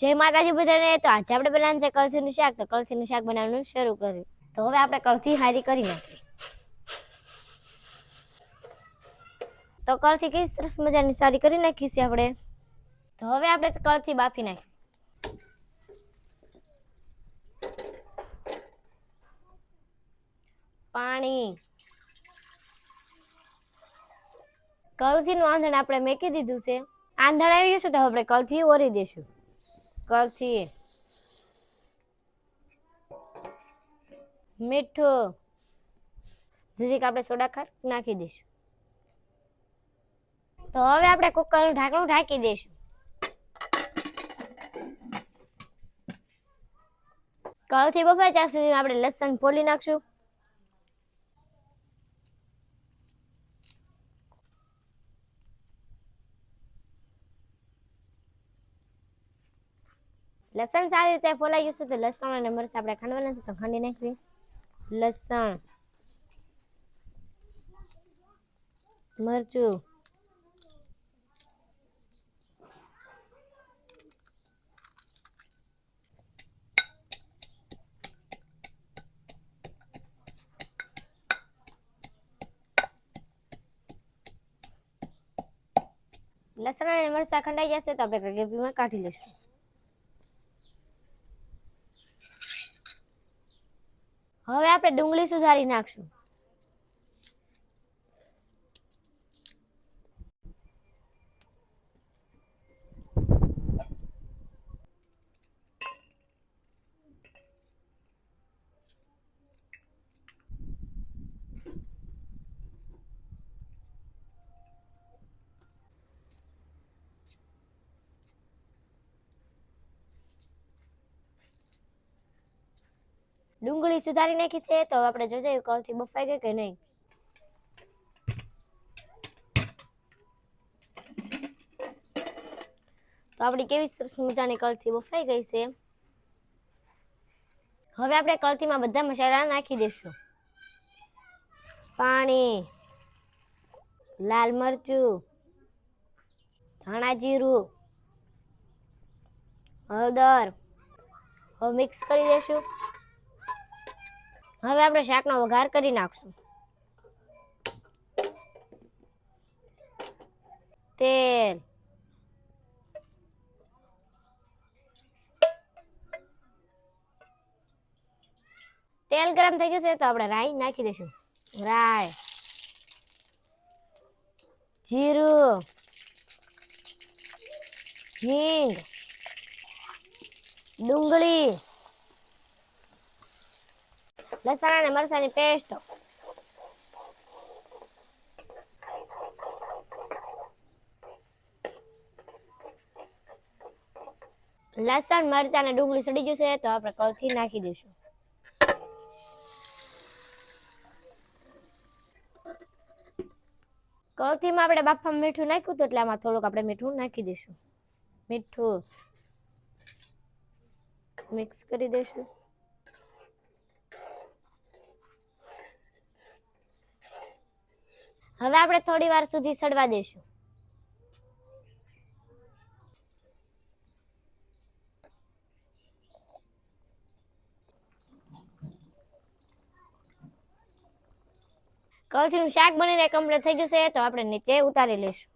જય માતાજી બધાને. તો આજે આપણે બનાવવાનું છે કળથીનું શાક. તો કળથીનું શાક બનાવવાનું શરૂ કર્યું. તો હવે આપણે કળથી હારી કરી નાખીએ તો કળથી કઈ સરસ મજાની સારી કરી નાખી છે આપણે. તો હવે આપણે કળથી બાફી નાખીએ પાણી. કળથીનું આંધણ આપણે મેકી દીધું છે. આંધણ આવી છે તો આપણે કળથી ઓરી દઈશું કળથી મીઠું. જીરીક આપણે સોડા ખાર નાખી દઈશું. તો હવે આપણે કુકરનું ઢાંકણું ઢાંકી દઈશું. કળથી બફાઈ ચાર સુધી આપણે લસણ ફોલી નાખશું. લસણ સારી રીતે ફોલાઈ છે તો લસણ અને મરચાં આપણે ખાંડવાના છે તો ખાંડી નાખવી. લસણ, મરચું, લસણ અને મરચાં ખંડાઈ જશે તો આપણે ગ્રેવીમાં કાઢી લઈશું. હવે આપણે ડુંગળી સુધારી નાખશું. ડુંગળી સુધારી નાખી છે. તો આપણે જોજે કળથી બફાઈ ગઈ કે નહીં. તો આપણી કેવી સરસ મજાની કળથી બફાઈ ગઈ છે. હવે આપણે કળથીમાં બધા મસાલા નાખી દઈશું પાણી, લાલ મરચું, ધાણા જીરું, હળદર. હવે મિક્સ કરી દઈશું હવે આપણે શાકનો વઘાર કરી નાખશું. તેલ. તેલ ગરમ થઈ ગયું છે તો આપણે રાઈ નાખી દઈશું. રાઈ. જીરું. હિંગ. ડુંગળી. લસણ અને મરચાંની પેસ્ટ લસણ મરચાં અને ડુંગળી સડી જશે તો આપણે કળથી નાખી દઈશું કળથીમાં આપણે બાફામાં મીઠું નાખ્યું હતું એટલે આમાં થોડુંક આપણે મીઠું નાખી દઈશું. મીઠું. મિક્સ કરી દઈશું હવે આપણે થોડી વાર સુધી સડવા દઈશું કળથીનું શાક બનીને કમ્પ્લીટ થઈ જશે તો આપણે નીચે ઉતારી લઈશું.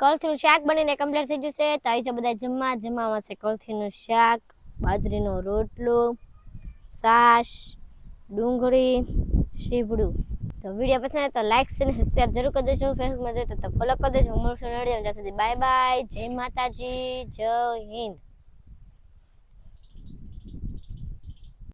કળથીનું શાક બનીને કમ્પ્લીટ થઈ જશે તો આવી બધા જમવા જમવામાં છે કળથીનું શાક, બાજરીનો રોટલો. છાશ ડુંગળી શીભડું તો વીડિયો પસંદ તો લાઇક અને સબસ્ક્રાઈબ જરૂર કરી દેજો. ફેસબુકમાં જોઈએ તો ફોલો કરી દેજો. મળશું નડી ત્યાં સુધી. બાય બાય જય માતાજી. જય હિન્દ.